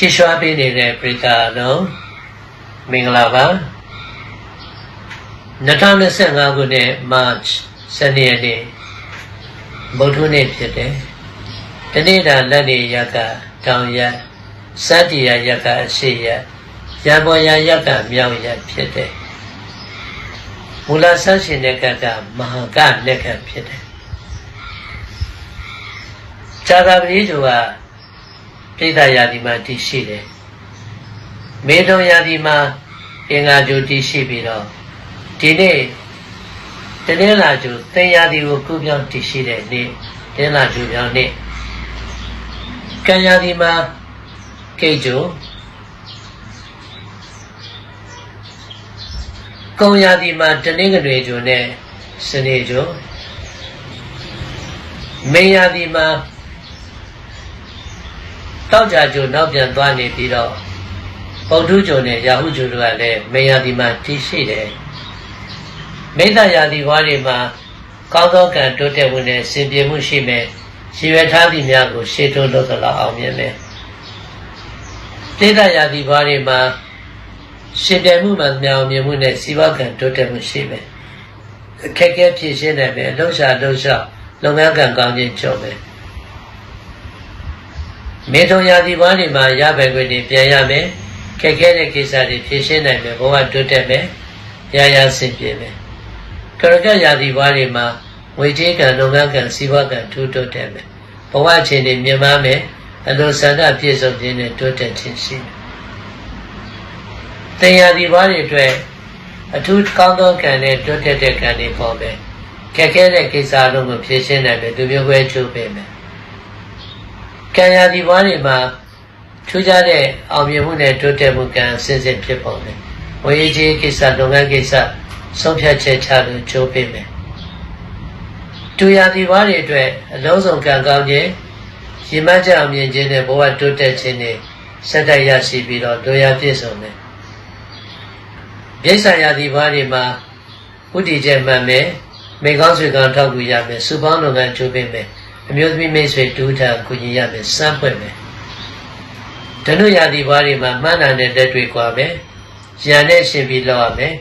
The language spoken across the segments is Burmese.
ကြည်ရွှာပေးနေတဲ့ပရိသတ်အလုံးမင်္ဂလာပါ2025ခုနှစ် March 12ရက်နေ့ဗုဒ္ဓနေ့ဖြစ်တယ်။ဒီနေ့တာလက်နေရက်ကတောင်ရက်စတ္တိယရက်ကအရှိရက်ရံပေါ်ရရက်ကမြောက်ရက်ဖြစ်တယ်။မူလဆန်းရှင်တဲ့ကကမဟာကလက်ကဖြစ်တယ်။ဇာတာပတိတို့က ပြိဿယာတိမှာတည်ရှိတယ်။မေတုံယာတိမှာအင်္ဂါကျိုတည်ရှိပြီးတော့ဒီနေ့တနင်္လာကျိုသင်ယာတိကိုကုပြောင်းတည်ရှိတဲ့နေ့တနင်္လာကျိုပြောင်းနေ့ကံယာတိမှာကိတ်ကျိုကုံယာတိမှာတနင်္ဂနွေကျိုနဲ့စနေကျိုမေယာတိမှာ တောက်ကြကျိုနောက်ပြန်သွားနေပြီးတော့ပုဒ္ဓကျိုနဲ့ရာဟုကျိုတို့ကလည်းမေယာတိမှာတည်ရှိတယ်မိစ္ဆာယာတိဘွားတွေမှာကောင်းသောကံတိုးတက်မှုနဲ့စင်ပြေမှုရှိမယ်ရှိရထားသည့်များကိုရှေ့တိုးလို့သလောက်အောင်မြင်မယ်တိတ္တယာတိဘွားတွေမှာရှင်ပြိုင်မှုမှမြောင်မြင်မှုနဲ့စီးပွားကံတိုးတက်မှုရှိမယ်အခက်အခဲဖြေရှင်းနိုင်မယ်လှုပ်ရှားလှုပ်ရှားလုပ်ငန်းကံကောင်းခြင်းကြုံမယ် မေထုံယာတိဘွားတွေမှာရပိုင်ခွင့်တွေပြန်ရမယ်ခက်ခဲတဲ့ကိစ္စတွေဖြေရှင်းနိုင်မယ်ဘဝတိုးတက်မယ်ရရဆင်ပြေမယ်ကရကယာတိဘွားတွေမှာဝေကြီးကံလုပ်ငန်းကံစီးပွားကံထူးတိုးတက်မယ်ဘဝအခြေအနေမြင့်မားမယ်အလိုဆန္ဒပြည့်စုံခြင်းနဲ့တိုးတက်ခြင်းရှိမယ်တင်ယာတိဘွားတွေအတွက်အထူးကောင်းသောကံနဲ့တိုးတက်တဲ့ကံတွေပေါ်မယ်ခက်ခဲတဲ့ကိစ္စလုံးကိုဖြေရှင်းနိုင်မယ်သူမျိုးပဲချိုးပေးမယ် ကံယာတိဘွားတွေမှာထူးခြားတဲ့အောင်မြင်မှုနဲ့တိုးတက်မှုကံအစဉ်စဉ်ဖြစ်ပေါ်တယ်ဝေကြီးကိစ္စလုပ်ငန်းကိစ္စဆုံးဖြတ်ချက်ချလို့ချိုးပေးမယ်တူရာဒီဝါတွေအတွက်အလုံးစုံကံကောင်းခြင်းရည်မှန်းချက်အောင်မြင်ခြင်းနဲ့ဘဝတိုးတက်ခြင်းနဲ့ဆက်တိုက်ရရှိပြီးတော့တို့ရပြည့်စုံတယ်ပြိဿရာဒီဝါတွေမှာဥတည်ချက်မှန်မယ်မိကောင်းဆွေကောင်းထောက်ကူရမယ်စုပေါင်းလုပ်ငန်းချိုးပေးမယ် အမျိုးသမီးမိတ်ဆွေတူထံကူညီရမယ်စမ်းပွင့်မယ်ဓနုရာဒီဝါတွေမှာမှန်းတာနဲ့လက်တွေ့กว่าမယ်ရန်နဲ့ရှင်ပြီးလောက်ရမယ်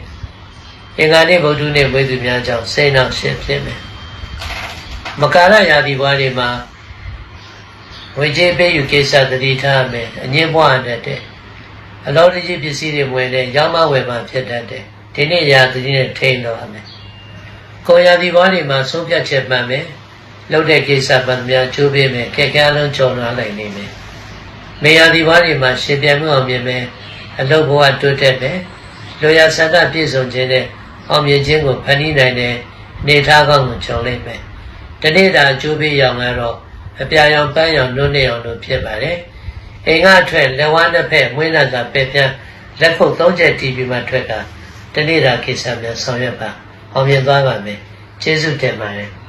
အင်္ဂါနေ့ဗုဒ္ဓနေ့ဝိသုများကြောင့်စိတ်နှောက်ရှင်းဖြစ်မယ်မကာရယာတိဘွားတွေမှာဝိကျေပေးယူကိစ္စတတိထားမယ်အငင်းပွားတဲ့အလောတကြီးပစ္စည်းတွေဝင်တဲ့ရောင်းမဝယ်မှဖြစ်တတ်တယ်ဒီနေ့ရာတတိနဲ့ထိန်းတော့ရမယ်ကိုယာတိဘွားတွေမှာဆုံးဖြတ်ချက်မှန်မယ် လုပ်တဲ့ကိစ္စမှန်များချိုးပေးမယ်ကြက်ကြလုံးကြော်လာနိုင်နေမယ်မေယာတိဘွားတွေမှာရှင်ပြန်မှုအောင်မြင်မယ်အလုပ်ဘဝတိုးတက်မယ်လိုရာဆန္ဒပြည့်စုံခြင်းနဲ့အောင်မြင်ခြင်းကိုဖန်တီးနိုင်တဲ့နေထားကောင်းကိုခြုံလိုက်မယ်။ဒီနေ့တာအကျိုးပေးရောင်ကတော့အပြာရောင်ပန်းရောင်နှုတ်နေအောင်လို့ဖြစ်ပါတယ်။အိမ်ကအထွက်လက်ဝါးတစ်ဖက်မွေးနာသာပဲပြန်လက်ခုပ်သုံးချက်တီးပြီးမှထွက်ကဒီနေ့တာကိစ္စများဆောင်ရွက်ပါအောင်မြင်သွားပါမယ်။ကျေးဇူးတင်ပါတယ်။